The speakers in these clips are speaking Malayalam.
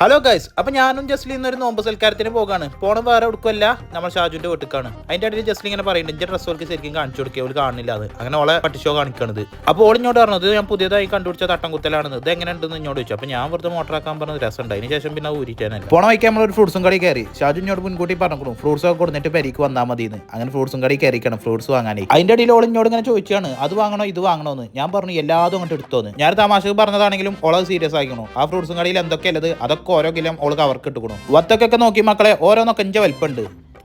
ഹലോ ഗൈസ് അപ്പൊ ഞാനും ജസ്ലി ഇന്നൊരു നോമ്പ് സൽക്കാരത്തിന് പോകാണ്. പോണ വേറെ എടുക്കുമല്ല നമ്മൾ ഷാജുന്റെ വീട്ടിക്കാണ് അതിന്റെ ഇടയിൽ ജസ്ലി ഇങ്ങനെ പറയുന്നുണ്ട് എന്റെ ഡ്രസ്സ് ഓൾക്ക് ശരിക്കും കാണിച്ചു കൊടുക്കുക അവൾ കാണില്ല അത് അങ്ങനെ ഓളെ പട്ടിഷോ കാണിക്കണത്. അപ്പോൾ ഓൾ ഇങ്ങോട്ട് പറഞ്ഞത് ഞാൻ പുതിയതായി കണ്ടുപിടിച്ച തട്ടം ഇത് എങ്ങനെ ഉണ്ടെന്ന് ഇങ്ങോട്ട് ചോദിച്ചു. അപ്പൊ ഞാൻ വെറുതെ മോട്ടറാക്കാൻ പറഞ്ഞത് രസമുണ്ട്. അതിന് ശേഷം പിന്നെ ഊരിട്ടാനല്ല പോണ വയ്ക്കാൻ നമ്മൾ ഒരു ഫ്രൂട്ട്സും കടി കയറി. ഷാജു ഇങ്ങോട്ട് മുൻകൂട്ടി പറഞ്ഞു ഫ്രൂട്ട്സ് ഒക്കെ കൊടുത്തിട്ട് പരിക്ക് വന്നാൽ മതി എന്ന്. അങ്ങനെ ഫ്രൂട്ട്സും കടി കയറിക്കണം ഫ്രൂട്ട്സ് വാങ്ങാനേ അതിന്റെ ഇടയിൽ ഓൾ ഇങ്ങോട്ട് ഇങ്ങനെ ചോദിച്ചാണ് അത് വാങ്ങണോ ഇത് വാങ്ങണോ എന്ന്. ഞാൻ പറഞ്ഞു എല്ലാതും അങ്ങോട്ട് എടുത്തോന്ന് ഞാൻ തമാശക്ക് പറഞ്ഞതാണെങ്കിലും ഓളത് സീരിയസ് ആയിക്കണോ. ആ ഫ്രൂട്ട്സും കടയിൽ എന്തൊക്കെയല്ലത് അതൊക്കെ ഓരോ കിലോ ഓൾക്ക് അവർക്ക് ഇട്ടുകൊടുക്കും വത്തക്കൊക്കെ നോക്കി മക്കളെ ഓരോന്നൊക്കെ ഇഞ്ച വലിപ്പുണ്ട്.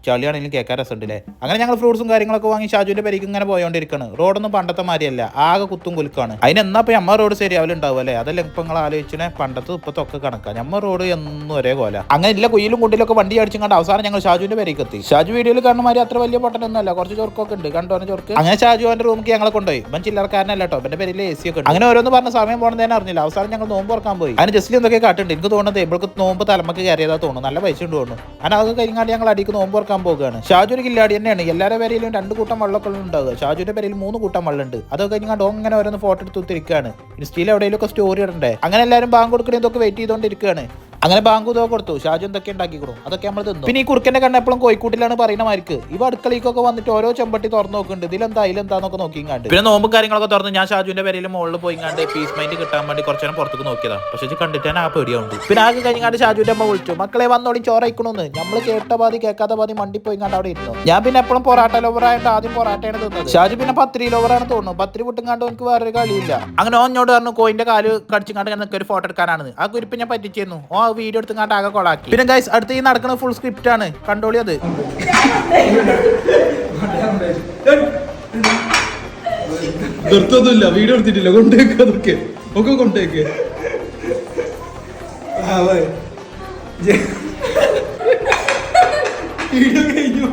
ചളിയാണെങ്കിലും കേൾക്കാൻ രസമുണ്ട് അല്ലേ അങ്ങനെ ഞങ്ങൾ ഫ്രൂട്ട്സും കാര്യങ്ങളൊക്കെ വാങ്ങി ഷാജുവിന്റെ പേരേക്ക് ഇങ്ങനെ പോയോണ്ടിരിക്കണം. റോഡൊന്നും പണ്ടത്തെ മാതിരിയല്ല. ആകെ കുത്തും കുലുക്കാണ്. അതിന് എന്നാ ഇപ്പൊ നമ്മ റോഡ് ശരിയാവില്ല ഉണ്ടാവും അല്ലേ? അതല്ല ഇപ്പൊ നിങ്ങൾ ആലോചിച്ചേ പണ്ടത്തെ ഇപ്പത്തൊക്കെ കണക്കാം നമ്മ റോഡ് എന്നും ഒരേ പോലെ അങ്ങനെ ഇല്ല കുയിലും കുണ്ടിലൊക്കെ വണ്ടി അടിച്ചും കണ്ട് അവസാനം ഞങ്ങൾ ഷാജുവിന്റെ പേരേക്ക് എത്തി. ഷാജു വീഡിയോയിൽ കാണുന്ന മാതിരി അത്ര വലിയ പൊട്ടനൊന്നും അല്ല. കുറച്ച് ചൊർക്കൊക്കെ ഉണ്ട്. കണ്ടോനെ ചൊർക്ക് അങ്ങനെ ഷാജു അവന്റെ റൂമിലേക്ക് ഞങ്ങളെ കൊണ്ടുപോയി. ഇവൻ ചില്ലറക്കാരനല്ല കേട്ടോ. എന്റെ പേരിൽ എ സി ഒക്കെ ഉണ്ട്. അങ്ങനെ ഓരോന്ന് പറഞ്ഞ സമയം പോകണമെന്ന് അറിഞ്ഞില്ല. അവസാനം ഞങ്ങൾ നോമ്പ് തുറക്കാൻ പോയി. അതിന് ജസ്റ്റ് എന്തൊക്കെ കാട്ടുണ്ട്. എനിക്ക് തോന്നുന്നത് ഇവൾക്ക് നോമ്പ് തലമൊക്കെ കയറിയതാ തോന്നുന്നു. നല്ല പൈസ ഉണ്ട് തോന്നുന്നു. അങ്ങനെ കഴിഞ്ഞാൽ ഞങ്ങൾ അടിക്ക് നോമ്പ് തുറക്കാൻ പോകുകയാണ് ഷാജു ഒരു കില്ലാടി തന്നെയാണ്. എല്ലാവരുടെ പേരിലും രണ്ട് കൂട്ടം വെള്ളമൊക്കെ ഉണ്ടാവുക. ഷാജുവിന്റെ പേരിൽ മൂന്ന് കൂട്ടം വള്ളുണ്ട്. അതൊക്കെ ഞാൻ ഡോങ് ഇങ്ങനെ ഓരോന്ന് ഫോട്ടോ എടുത്ത് ഇരിക്കുകയാണ് ഇൻസ്റ്റയിൽ എവിടെയെങ്കിലും ഒക്കെ സ്റ്റോറി ഇടണ്ടേ? അങ്ങനെ എല്ലാവരും ബാങ്ക് കൊടുക്കണേ ഇതൊക്കെ വെയിറ്റ് ചെയ്തുകൊണ്ടിരിക്കുകയാണ് അങ്ങനെ ബാങ്ക് ഇതൊക്കെ കൊടുത്തു. ഷാജു എന്തൊക്കെ ഉണ്ടാക്കി കൊടു അതൊക്കെ നമ്മൾ തിന്നു. പിന്നെ ഈ കുറുക്കന്റെ കണ്ണ എപ്പോഴും കോഴിക്കൂട്ടിലാണ് പറയുന്ന മാർക്ക് ഇവ അടുക്കളയ്ക്കൊക്കെ വന്നിട്ട് ഓരോ ചെമ്പട്ടി തുറന്നു നോക്കുന്നുണ്ട്. ഇതിലെന്താ ഇതിലെന്താന്നൊക്കെ നോക്കി കണ്ട് പിന്നെ നോമ്പും കാര്യങ്ങളൊക്കെ തുറന്ന് ഞാൻ ഷാജുവിന്റെ പേരിൽ മുകളിൽ പോയി കണ്ട് പീസ് മൈൻഡ് കിട്ടാൻ വേണ്ടി കുറച്ചു നേരം പുറത്തേക്ക് നോക്കിയതാ. പക്ഷേ ഇത് കണ്ടിട്ട് ഞാൻ ആ പേടിയുണ്ട് പിന്നെ ആകെ കഴിഞ്ഞാണ്ട് ഷാജുവിന്റെ അമ്മ വിളിച്ചു. മക്കളെ വന്നോളി ചോറയിക്കണമെന്ന് നമ്മൾ കേട്ട പാതി കേൾക്കാത്ത പാതി മണ്ടി പോയി കണ്ട് അവിടെ ഇരുന്നു. ഞാൻ പിന്നെ എപ്പോഴും പൊറാട്ട ലോവറായിട്ട് ആദ്യം പൊറാട്ടയാണ് തിന്നത്. ഷാജു പിന്നെ പത്തിരി ലോവറാണ് തോന്നുന്നു. പത്തിരി വിട്ടും കണ്ട് എനിക്ക് വേറൊരു കളിയില്ല. അങ്ങനെ ഓഞ്ഞോട് പറഞ്ഞു കോയിന്റെ കാൽ കടിച്ചു കണ്ട് നിനക്ക് ഒരു ഫോട്ടോ എടുക്കാനാണ് ആ കുരിപ്പ് ഞാൻ പറ്റിച്ചിരുന്നു. ഓ വീഡിയോ എടുത്തും കണ്ട് ആകെ കൊളാക്കി. പിന്നെ ഗൈസ് അടുത്ത് ഈ നടക്കുന്ന ഫുൾ സ്ക്രിപ്റ്റ് ആണ്. കണ്ടോളി അത്. നിർത്തതൊന്നുമില്ല വീഡിയോ എടുത്തിട്ടില്ല. കൊണ്ടേക്ക് അതൊക്കെ. ഒക്കെ കൊണ്ടേക്ക്. വീഡിയോ കഴിഞ്ഞു.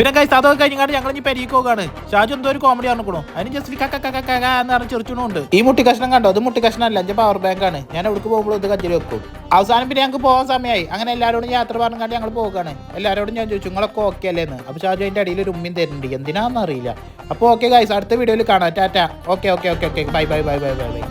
പിന്നെ ഗൈസ് അതൊക്കെ കഴിഞ്ഞാൽ ഞങ്ങൾ ഇനി പെരീക്ക് പോകാണ്. ഷാജു എന്തോ ഒരു കോമഡി അറിഞ്ഞു അതിന് ജസ്റ്റ് കക്ക കക്ക കക്ക എന്ന് പറഞ്ഞ് ചെറുച്ചുണ്ട് ഈ മുട്ടി കഷ്ണം കണ്ടോ? അത് മുട്ടി കഷ്ണം അല്ല എന്റെ പവർ ബാങ്ക് ആണ്. ഞാൻ എവിടേക്ക് പോകുമ്പോൾ ഇത് കജ്ജൽ വെക്കും. അവസാനം പിന്നെ ഞങ്ങൾക്ക് പോകാൻ സമയമായി അങ്ങനെ എല്ലാവരോടും യാത്ര പറഞ്ഞാണ്ട് ഞങ്ങൾ പോകുകയാണ് എല്ലാവരോടും ഞാൻ ചോദിച്ചു നിങ്ങളൊക്കെ ഓക്കെ അല്ലേന്ന് അപ്പോൾ ഷാജു അതിന്റെ അടിയിൽ ഒരു ഉമ്മയും തരുന്നുണ്ട്. എന്തിനാന്നറിയില്ല അറിയില്ല. അപ്പോൾ ഓക്കെ ഗൈസ് അടുത്ത വീഡിയോയിൽ കാണാം. Tata. Okay okay okay okay bye bye bye bye bye bye